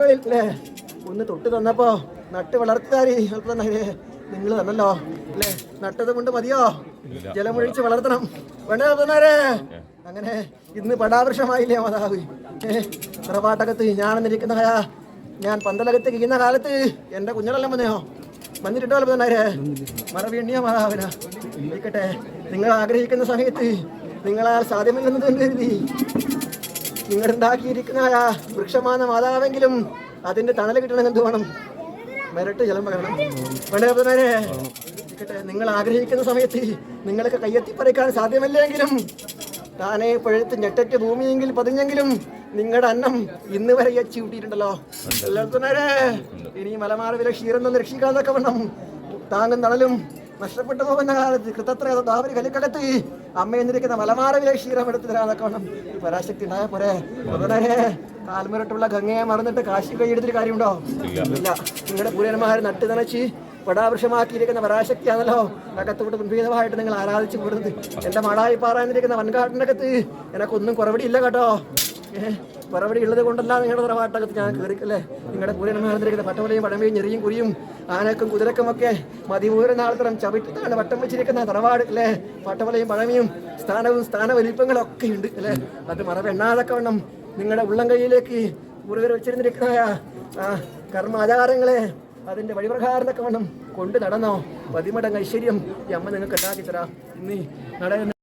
അല്ലേ ഒന്ന് തൊട്ട് തന്നപ്പോ നട്ട് വളർത്താരി. നിങ്ങൾ തന്നല്ലോ. അല്ലേ? നട്ടത് കൊണ്ട് മതിയോ? ജലമൊഴിച്ച് വളർത്തണം. വേണ്ട തന്നാരേ അങ്ങനെ ഇന്ന് പടാവൃഷമായില്ലേ മാതാവ്? ഏ തറവാട്ടകത്ത് ഞാനെന്നിരിക്കുന്ന കയാ ഞാൻ പന്തലകത്ത് കഴിയുന്ന കാലത്ത് എന്റെ കുഞ്ഞളെല്ലാം വന്നെയോ വന്നിട്ടുണ്ടോ തന്നാരേ മറ വീണ്ടിയോ മാതാവിന. ഇരിക്കട്ടെ. നിങ്ങൾ ആഗ്രഹിക്കുന്ന സമയത്ത് നിങ്ങളാൽ സാധ്യമല്ലെന്ന് തന്നെ കരുതി. നിങ്ങളുണ്ടാക്കിയിരിക്കുന്ന ആ വൃക്ഷമാന മാതാവെങ്കിലും അതിന്റെ തണൽ കിട്ടണമെങ്കിൽ എന്ത് വേണം? മെരട്ട് ജലം പകരണം. വേണ്ടേ നിങ്ങൾ ആഗ്രഹിക്കുന്ന സമയത്ത് നിങ്ങൾക്ക് കയ്യെത്തി പറിക്കാൻ സാധ്യമല്ലെങ്കിലും താനെ പഴുത്ത് ഞെട്ടറ്റ് ഭൂമിയെങ്കിൽ പതിഞ്ഞെങ്കിലും നിങ്ങളുടെ അന്നം ഇന്ന് വരെ എച്ചി കൂട്ടിയിട്ടുണ്ടല്ലോ ഇനി മലമാറവിലെ ക്ഷീരം രക്ഷിക്കാതൊക്കെ വേണം. താങ്ങും തണലും നഷ്ടപ്പെട്ടു പോകുന്ന കാലത്ത് കൃതത്ര ദാവരി കലിക്കകത്ത് അമ്മ എന്നിരിക്കുന്ന മലമാറവിലെ ക്ഷീരം എടുത്തു ഈ പരാശക്തി ഉണ്ടായ പോരെ. അതുപോലെ കാൽമുരട്ടുള്ള ഗംഗയെ മറന്നിട്ട് കാശി കൈയെടുത്തിട്ട് കാര്യമുണ്ടോ? ഇല്ല. നിങ്ങളുടെ പൂരന്മാർ നട്ട് നനച്ച് പടാവൃഷമാക്കിയിരിക്കുന്ന പരാശക്തിയാണല്ലോ. അകത്തോട്ട് മുൻഭീതമായിട്ട് നിങ്ങൾ ആരാധിച്ചു പോരുന്നത്. എന്റെ മടായി പാറാനിരിക്കുന്ന വൻകാട്ടിനകത്ത് എനക്കൊന്നും കുറവടിയില്ല കേട്ടോ. ഏഹ് മറുപടി ഉള്ളത് കൊണ്ടല്ല നിങ്ങളുടെ തറവാട്ടകത്ത് ഞാൻ കയറിക്കല്ലേ നിങ്ങളുടെ പൂരന്മാർന്നിരിക്കുന്ന പട്ടവലയും പടമയും ഞെറിയും കുറിയും ആനക്കും കുതിരക്കും ഒക്കെ മതിപൂര നാളത്തരം ചവിട്ടിട്ടാണ് വട്ടം വെച്ചിരിക്കുന്ന തറവാട് അല്ലേ? പട്ടവലയും പഴമയും സ്ഥാനവും സ്ഥാന വലിപ്പങ്ങളൊക്കെ ഉണ്ട് അല്ലേ? അത് മറവ് എണ്ണാതൊക്കെ വേണം നിങ്ങളുടെ ഉള്ളം കൈയിലേക്ക് പൂർവർ വെച്ചിരുന്നിരിക്കുന്ന ആ കർമാചാരങ്ങളെ അതിന്റെ വഴിപ്രകാരനൊക്കെ വേണം കൊണ്ട് നടന്നോ? പതിമടങ്ങ് ഐശ്വര്യം ഈ അമ്മ നിങ്ങൾക്ക് ഉണ്ടാക്കി തരാം ഇന്ന് നട